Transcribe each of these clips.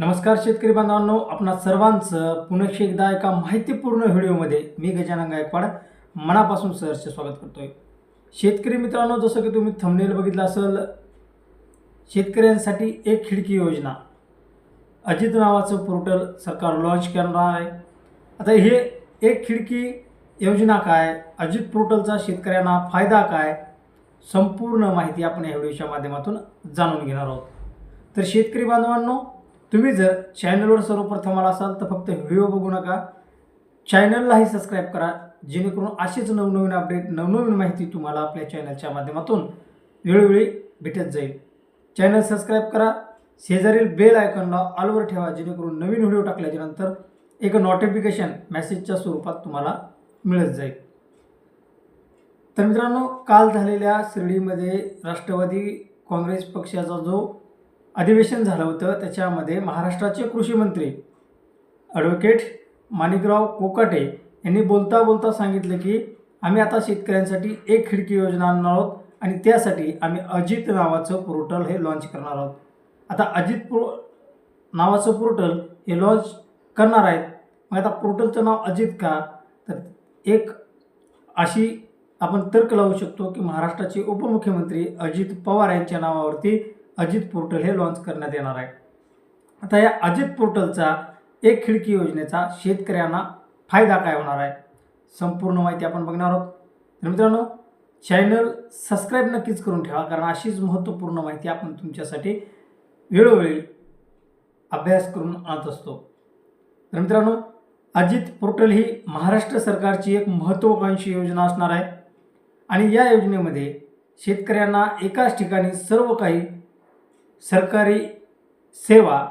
नमस्कार शेतकरी बांधवांनो आपणा सर्वांचं पुन्हा एकदा एका माहितीपूर्ण व्हिडिओमध्ये मी गजानन गायकवाड मनापासून सहर्ष स्वागत करतोय. शेतकरी मित्रांनो जसं की तुम्ही थंबनेल बघितलं असेल शेतकऱ्यांसाठी एक खिडकी योजना. अजित नावाचं पोर्टल सरकार लॉन्च करणार आहे. आता हे एक खिडकी योजना काय अजित पोर्टलचा शेतकऱ्यांना फायदा काय संपूर्ण माहिती आपण या व्हिडिओच्या माध्यमातून जाणून घेणार आहोत. तर शेतकरी बांधवांनो तुम्ही जर चॅनलवर सर्वप्रथम आला असाल तर फक्त व्हिडिओ बघू नका. चॅनललाही सबस्क्राईब करा. जेणेकरून असेच नवनवीन अपडेट नवनवीन माहिती तुम्हाला आपल्या चॅनलच्या माध्यमातून वेळोवेळी भेटत जाईल. चॅनल सबस्क्राईब करा. शेजारील बेल आयकॉनला ऑलवर ठेवा. जेणेकरून नवीन व्हिडिओ टाकल्याच्या नंतर एक नोटिफिकेशन मेसेजच्या स्वरूपात तुम्हाला मिळत जाईल. तर मित्रांनो काल झालेल्या शिर्डीमध्ये राष्ट्रवादी काँग्रेस पक्षाचा जो अधिवेशन झालं होतं. त्याच्यामध्ये महाराष्ट्राचे कृषी मंत्री ॲडव्होकेट माणिकराव कोकाटे यांनी बोलता बोलता सांगितलं की आम्ही आता शेतकऱ्यांसाठी एक खिडकी योजना आणणार आहोत आणि त्यासाठी आम्ही अजित नावाचं पोर्टल हे लॉन्च करणार आहोत. आता अजित पो नावाचं पोर्टल हे लॉन्च करणार आहेत. मग आता पोर्टलचं नाव अजित का? तर एक अशी आपण तर्क लावू शकतो की महाराष्ट्राचे उपमुख्यमंत्री अजित पवार यांच्या नावावरती अजित पोर्टल हे लॉन्च करण्यात येणार आहे. आता या अजित पोर्टलचा एक खिडकी योजनेचा शेतकऱ्यांना फायदा काय होणार आहे? संपूर्ण माहिती आपण बघणार आहोत. तर मित्रांनो चॅनल सबस्क्राईब नक्कीच करून ठेवा कारण अशीच महत्त्वपूर्ण माहिती आपण तुमच्यासाठी वेळोवेळी अभ्यास करून आणत असतो. तर मित्रांनो अजित पोर्टल ही महाराष्ट्र सरकारची एक महत्त्वाकांक्षी योजना असणार आहे. आणि या योजनेमध्ये शेतकऱ्यांना एकाच ठिकाणी सर्व काही सरकारी सेवा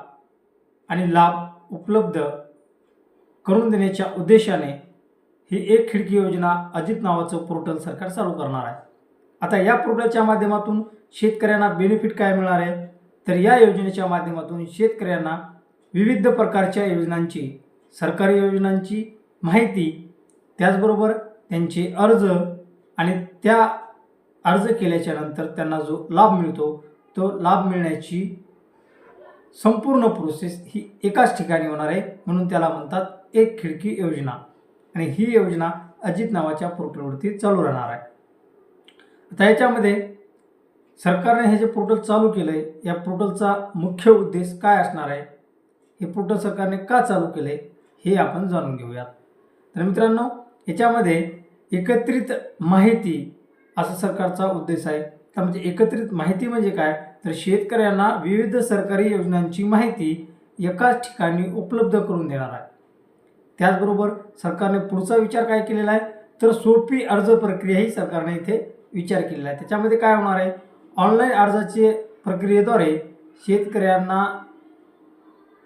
आणि लाभ उपलब्ध करून देण्याच्या उद्देशाने ही एक खिडकी योजना अजित नावाचं पोर्टल सरकार चालू करणार आहे. आता या पोर्टलच्या माध्यमातून शेतकऱ्यांना बेनिफिट काय मिळणार आहे? तर या योजनेच्या माध्यमातून शेतकऱ्यांना विविध प्रकारच्या योजनांची सरकारी योजनांची माहिती त्याचबरोबर त्यांचे अर्ज आणि त्या अर्ज केल्याच्यानंतर त्यांना जो लाभ मिळतो तो लाभ मिळण्याची संपूर्ण प्रोसेस ही एकाच ठिकाणी होणार आहे म्हणून त्याला म्हणतात एक खिडकी योजना. आणि ही योजना अजित नावाच्या पोर्टलवरती चालू राहणार आहे. आता याच्यामध्ये सरकारने हे जे पोर्टल चालू केलं आहे या पोर्टलचा मुख्य उद्देश काय असणार आहे? हे पोर्टल सरकारने का चालू केलं आहे हे आपण जाणून घेऊयात. तर मित्रांनो याच्यामध्ये एकत्रित माहिती असा सरकारचा उद्देश आहे. तर म्हणजे एकत्रित माहिती म्हणजे काय? तर शेतकऱ्यांना विविध सरकारी योजनांची माहिती एकाच ठिकाणी उपलब्ध करून देणार आहे. त्याचबरोबर सरकारने पुढचा विचार काय केलेला आहे? तर सोपी अर्ज प्रक्रियाही सरकारने इथे विचार केलेला आहे. त्याच्यामध्ये काय होणार आहे? ऑनलाईन अर्जाचे प्रक्रियेद्वारे शेतकऱ्यांना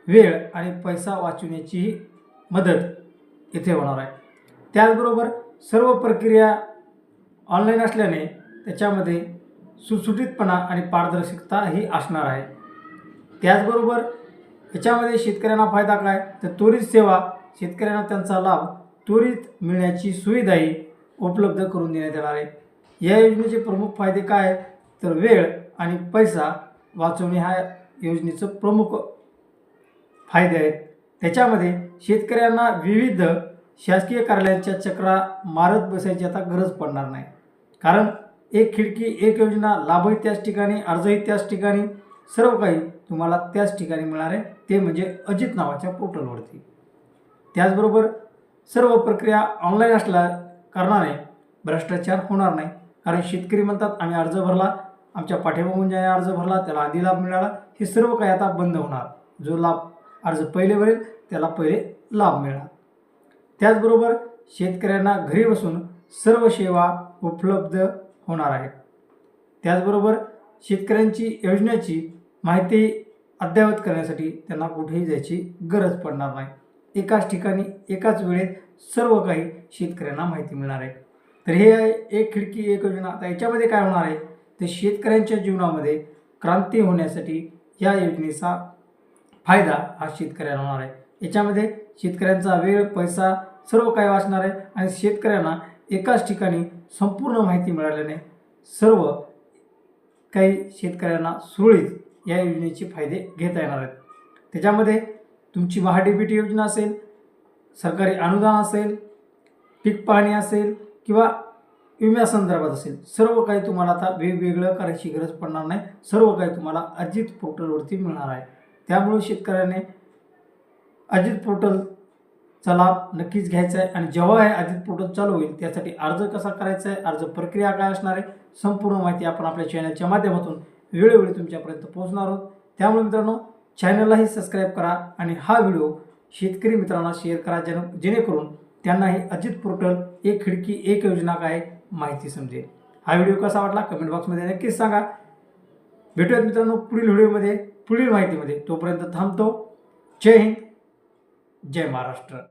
वेळ आणि पैसा वाचवण्याची मदत इथे होणार आहे. त्याचबरोबर सर्व प्रक्रिया ऑनलाईन असल्याने त्याच्यामध्ये सुटसुटीतपणा आणि पारदर्शकता ही असणार आहे. त्याचबरोबर याच्यामध्ये शेतकऱ्यांना फायदा काय? तर त्वरित सेवा शेतकऱ्यांना त्यांचा लाभ त्वरित मिळण्याची सुविधाही उपलब्ध करून देण्यात येणार आहे. या योजनेचे प्रमुख फायदे काय? तर वेळ आणि पैसा वाचवणे हा योजनेचं प्रमुख फायदे आहेत. त्याच्यामध्ये शेतकऱ्यांना विविध शासकीय कार्यालयांच्या चक्रा मारत बसायची आता गरज पडणार नाही. कारण एक खिडकी एक योजना लाभही त्याच ठिकाणी अर्जही त्याच ठिकाणी सर्व काही तुम्हाला त्याच ठिकाणी मिळणार आहे. ते म्हणजे अजित नावाच्या पोर्टलवरती. त्याचबरोबर सर्व प्रक्रिया ऑनलाईन असल्या कारणाने भ्रष्टाचार होणार नाही. कारण शेतकरी म्हणतात आम्ही अर्ज भरला आमच्या पाठीमागून ज्याने अर्ज भरला त्याला आधी लाभ मिळाला. हे सर्व काही आता बंद होणार. जो लाभ अर्ज पहिले भरेल त्याला पहिले लाभ मिळणार. त्याचबरोबर शेतकऱ्यांना घरी बसून सर्व सेवा उपलब्ध होणार आहे. त्याचबरोबर शेतकऱ्यांची योजनेची माहिती अद्ययावत करण्यासाठी त्यांना कुठेही जायची गरज पडणार नाही. एकाच ठिकाणी एकाच वेळेत सर्व काही शेतकऱ्यांना माहिती मिळणार आहे. तर हे एक खिडकी एक योजना. आता याच्यामध्ये काय होणार आहे? तर शेतकऱ्यांच्या जीवनामध्ये क्रांती होण्यासाठी या योजनेचा फायदा हा शेतकऱ्यांना होणार आहे. याच्यामध्ये शेतकऱ्यांचा वेळ पैसा सर्व काही वाचणार आहे आणि शेतकऱ्यांना एकाच ठिकाणी संपूर्ण माहिती मिळाल्याने सर्व काही शेतकऱ्यांना सुरळीत या योजनेचे फायदे घेता येणार आहेत. त्याच्यामध्ये तुमची महाडीबीटी योजना असेल सरकारी अनुदान असेल पीक पाहणी असेल किंवा विम्यासंदर्भात असेल सर्व काही तुम्हाला आता वेगवेगळं करायची गरज पडणार नाही. सर्व काही तुम्हाला अजित पोर्टलवरती मिळणार आहे. त्यामुळे शेतकऱ्याने अजित पोर्टल चा लाभ नक्कीच घ्यायचा आहे आणि जेव्हा हे अजित पोर्टल चालू होईल त्यासाठी अर्ज कसा करायचा आहे अर्ज प्रक्रिया काय असणार आहे संपूर्ण माहिती आपण आपल्या चॅनलच्या माध्यमातून वेळोवेळी तुमच्यापर्यंत पोहोचणार आहोत. त्यामुळे मित्रांनो चॅनललाही सबस्क्राईब करा आणि हा व्हिडिओ शेतकरी मित्रांना शेअर करा जेणे जेणेकरून त्यांनाही अजित पोर्टल एक खिडकी एक योजना काय माहिती समजेल. हा व्हिडिओ कसा वाटला कमेंट बॉक्समध्ये नक्कीच सांगा. भेटूयात मित्रांनो पुढील व्हिडिओमध्ये पुढील माहितीमध्ये. तोपर्यंत थांबतो. जय हिंद जय महाराष्ट्र.